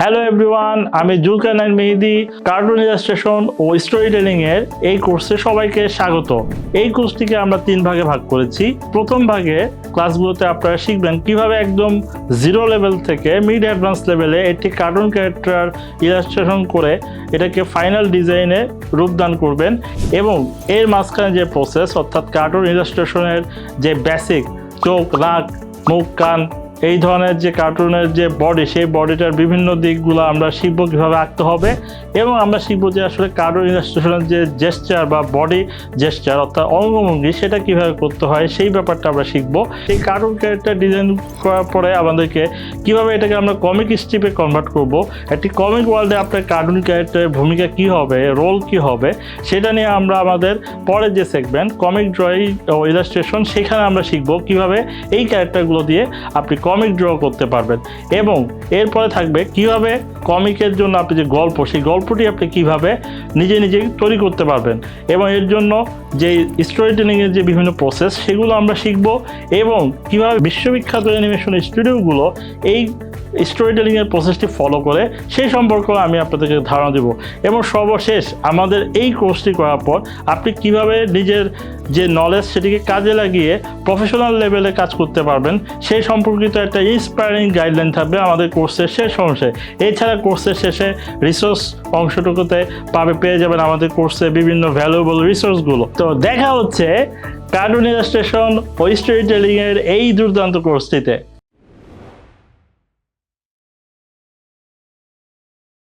Hello everyone আমি Zulqarnain Mehedi cartoon illustration ও storytelling এর এই কোর্সে সবাইকে স্বাগত। এই কোর্সটিকে আমরা তিন ভাগে ভাগ করেছি। প্রথম ভাগে ক্লাসগুলোতে আপনারা শিখবেন কীভাবে একদম জিরো লেভেল থেকে মিড অ্যাডভান্স লেভেলে একটি কার্টুন ক্যারেক্টার ইলাস্ট্রেশন করে এটাকে ফাইনাল ডিজাইনে রূপদান করবেন এবং এর মাঝখানে যে প্রসেস অর্থাৎ কার্টুন ইলাস্ট্রেশনের যে বেসিক চোখ নাক মুখ, কান এই ধরনের যে কার্টুনের যে বডি সেই বডিটার বিভিন্ন দিকগুলো আমরা শিখব কীভাবে আঁকতে হবে এবং আমরা শিখব যে আসলে কার্টুন ইলাস্ট্রেশনের যে জেস্টার বা বডি জেস্টার অর্থাৎ অঙ্গভঙ্গি, সেটা কীভাবে করতে হয়, সেই ব্যাপারটা আমরা শিখব। এই কার্টুন ক্যারেক্টার ডিজাইন করার পরে আমাদেরকে কীভাবে এটাকে আমরা কমিক স্ট্রিপে কনভার্ট করব, একটি কমিক ওয়ার্ল্ডে আপনার কার্টুন ক্যারেক্টারের ভূমিকা কি হবে রোল কি হবে, সেটা নিয়ে আমরা আমাদের পরের যে সেগমেন্ট কমিক ড্রয়িং ও ইলাস্ট্রেশন সেখানে আমরা শিখব কীভাবে এই ক্যারেক্টারগুলো দিয়ে আপনি কমিক ড্র করতে পারবেন। এবং এরপরে থাকবে কীভাবে কমিকের জন্য আপনি যে গল্প, সেই গল্পটি আপনি কীভাবে নিজে নিজে তৈরি করতে পারবেন। এবং এর জন্য যে স্টোরি টেলিংয়ের যে বিভিন্ন প্রসেস সেগুলো আমরা শিখব এবং কীভাবে বিশ্ববিখ্যাত অ্যানিমেশন স্টুডিওগুলো এই স্টোরি টেলিংয়ের প্রসেসটি ফলো করে সেই সম্পর্কে আমি আপনাদেরকে ধারণা দেব। এবং সর্বশেষ আমাদের এই কোর্সটি করার পর আপনি কীভাবে নিজের যে নলেজ সেটিকে কাজে লাগিয়ে প্রফেশনাল লেভেলে কাজ করতে পারবেন, সেই সম্পর্কিত একটা ইন্সপায়ারিং গাইডলাইন থাকবে আমাদের কোর্সের শেষ অংশে। এছাড়া কোর্সের শেষে রিসোর্স অংশটুকুতে পাবে, পেয়ে যাবেন আমাদের কোর্সে বিভিন্ন ভ্যালুয়েবল রিসোর্সগুলো তো দেখা হচ্ছে কার্টুন ইলাস্ট্রেশন ও স্টোরি টেলিংয়ের এই দুর্দান্ত কোর্সটিতে